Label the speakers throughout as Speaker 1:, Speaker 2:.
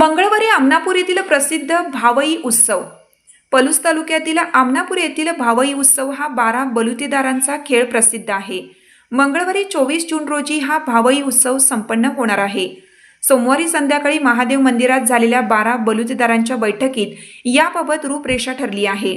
Speaker 1: मंगळवारी आमनापूर येथील प्रसिद्ध भावई उत्सव. पलूस तालुक्यातील आमनापूर येथील भावई उत्सव हा बारा बलुतेदारांचा खेळ प्रसिद्ध आहे. मंगळवारी चोवीस जून रोजी हा भावई उत्सव संपन्न होणार आहे. सोमवारी संध्याकाळी महादेव मंदिरात झालेल्या बारा बलुतेदारांच्या बैठकीत याबाबत रूपरेषा ठरली आहे.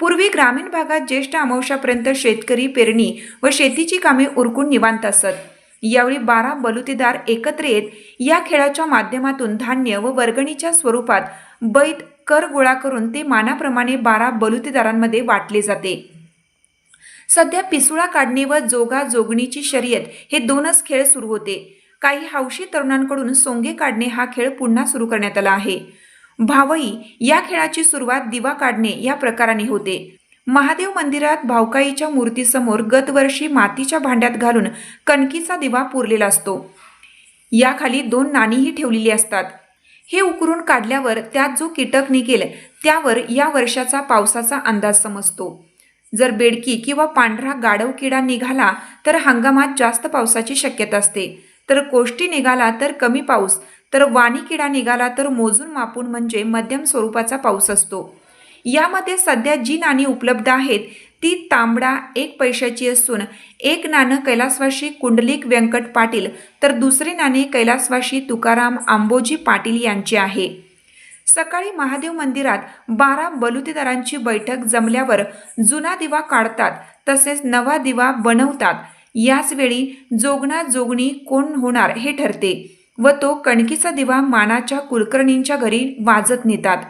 Speaker 1: पूर्वी ग्रामीण भागात ज्येष्ठ अमावश्यापर्यंत शेतकरी पेरणी व शेतीची कामे उरकून निवांत असत. यावेळी बारा बलुतेदार एकत्र येत या खेळाच्या माध्यमातून धान्य व वर्गणीच्या स्वरूपात बैत कर गोळा करून ते मानाप्रमाणे बारा बलुतेदारांमध्ये वाटले जाते. सध्या पिसुळा काढणे व जोगा जोगणीची शर्यत हे दोनच खेळ सुरू होते. काही हौशी तरुणांकडून सोंगे काढणे हा खेळ पुन्हा सुरू करण्यात आला आहे. भावई या खेळाची सुरुवात दिवा काढणे या प्रकाराने होते. महादेव मंदिरात भावकाईच्या मूर्तीसमोर गतवर्षी मातीच्या भांड्यात घालून कणकीचा दिवा पुरलेला असतो. याखाली दोन नाणीही ठेवलेली असतात. हे उकरून काढल्यावर त्यात जो कीटक निघेल त्यावर या वर्षाचा पावसाचा अंदाज समजतो. जर बेडकी किंवा पांढरा गाढव किडा निघाला तर हंगामात जास्त पावसाची शक्यता असते. तर कोष्टी निघाला तर कमी पाऊस. तर वाणी किडा निघाला तर मोजून मापून म्हणजे मध्यम स्वरूपाचा पाऊस असतो. यामध्ये सध्या जी नाणी उपलब्ध आहेत ती तांबडा एक पैशाची असून एक नाणं कैलासवाशी कुंडलिक व्यंकट पाटील तर दुसरे नाणे कैलासवाशी तुकाराम आंबोजी पाटील यांचे आहे. सकाळी महादेव मंदिरात बारा बलुतेदारांची बैठक जमल्यावर जुना दिवा काढतात तसेच नवा दिवा बनवतात. याचवेळी जोगणा जोगणी कोण होणार हे ठरते व तो कणकीचा दिवा मानाच्या कुलकर्णींच्या घरी वाजत नेतात.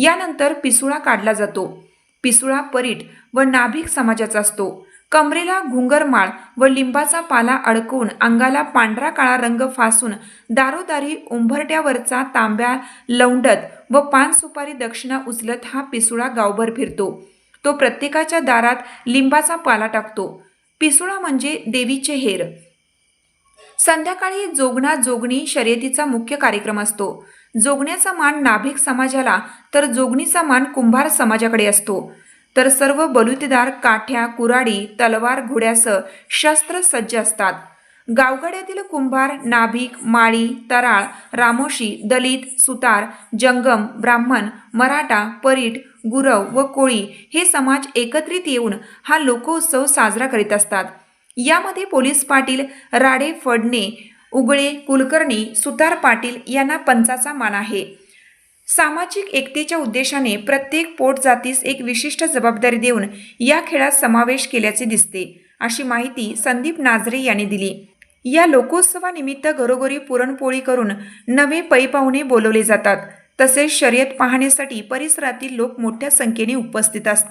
Speaker 1: यानंतर पिसुळा काढला जातो. पिसुळा परीट व नाभिक समाजाचा असतो. कमरेला घुंगरमाळ व लिंबाचा पाला अडकवून अंगाला पांढरा काळा रंग फासून दारोदारी उंबरट्यावरचा तांब्या लवंडत व पान सुपारी दक्षिणा उचलत हा पिसुळा गावभर फिरतो. तो प्रत्येकाच्या दारात लिंबाचा पाला टाकतो. पिसुळा म्हणजे देवीचे हेर. संध्याकाळी जोगणा जोगणी शर्यतीचा मुख्य कार्यक्रम असतो. जोगण्याचा मान नाभिक समाजाला तर जोगणीचा मान कुंभार समाजाकडे असतो. तर सर्व बलुतेदार काठ्या कुराडी तलवार घोड्यासह शस्त्र सज्ज असतात. गावगाड्यातील कुंभार नाभिक माळी तराळ रामोशी दलित सुतार जंगम ब्राह्मण मराठा परीट गुरव व कोळी हे समाज एकत्रित येऊन हा लोकोत्सव साजरा करीत असतात. यामध्ये पोलीस पाटील राडे फडणे उगळे कुलकर्णी सुतार पाटील यांना पंचाचा मान आहे. सामाजिक एकतेच्या उद्देशाने प्रत्येक पोट जातीस एक विशिष्ट जबाबदारी देऊन या खेळात समावेश केल्याचे दिसते अशी माहिती संदीप नाझरे यांनी दिली. या लोकोत्सवानिमित्त घरोघरी पुरणपोळी करून नवे पै पाहुणे बोलवले जातात. तसेच शर्यत पाहण्यासाठी परिसरातील लोक मोठ्या संख्येने उपस्थित असतात.